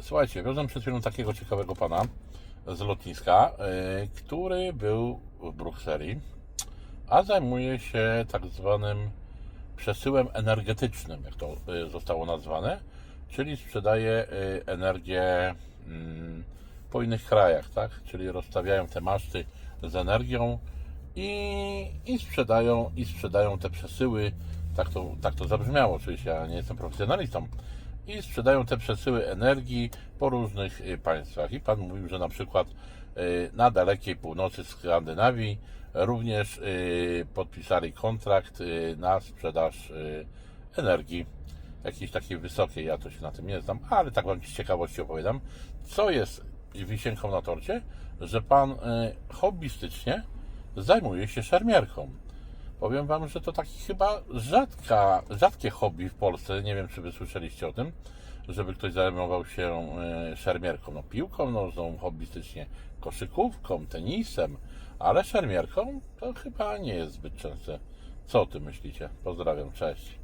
Słuchajcie, wiozłem przed chwilą takiego ciekawego pana z lotniska, yy, który był w Brukseli, a zajmuje się tak zwanym przesyłem energetycznym, jak to yy, zostało nazwane, czyli sprzedaje yy, energię mm, po innych krajach, tak? Czyli rozstawiają te maszty z energią i, i sprzedają i sprzedają te przesyły. Tak to, tak to zabrzmiało, oczywiście, ja nie jestem profesjonalistą. I sprzedają te przesyły energii po różnych y, państwach. I pan mówił, że na przykład y, na dalekiej północy Skandynawii również y, podpisali kontrakt na sprzedaż energii jakiejś takiej wysokiej. Ja to się na tym nie znam, ale tak wam z ciekawości opowiadam. Co jest wisienką na torcie? Że pan hobbystycznie zajmuje się szermierką. Powiem Wam, że to taki chyba rzadka, rzadkie hobby w Polsce. Nie wiem, czy Wy słyszeliście o tym, żeby ktoś zajmował się e, szermierką. No, piłką nożną, hobbystycznie koszykówką, tenisem, ale szermierką to chyba nie jest zbyt częste. Co o tym myślicie? Pozdrawiam, cześć.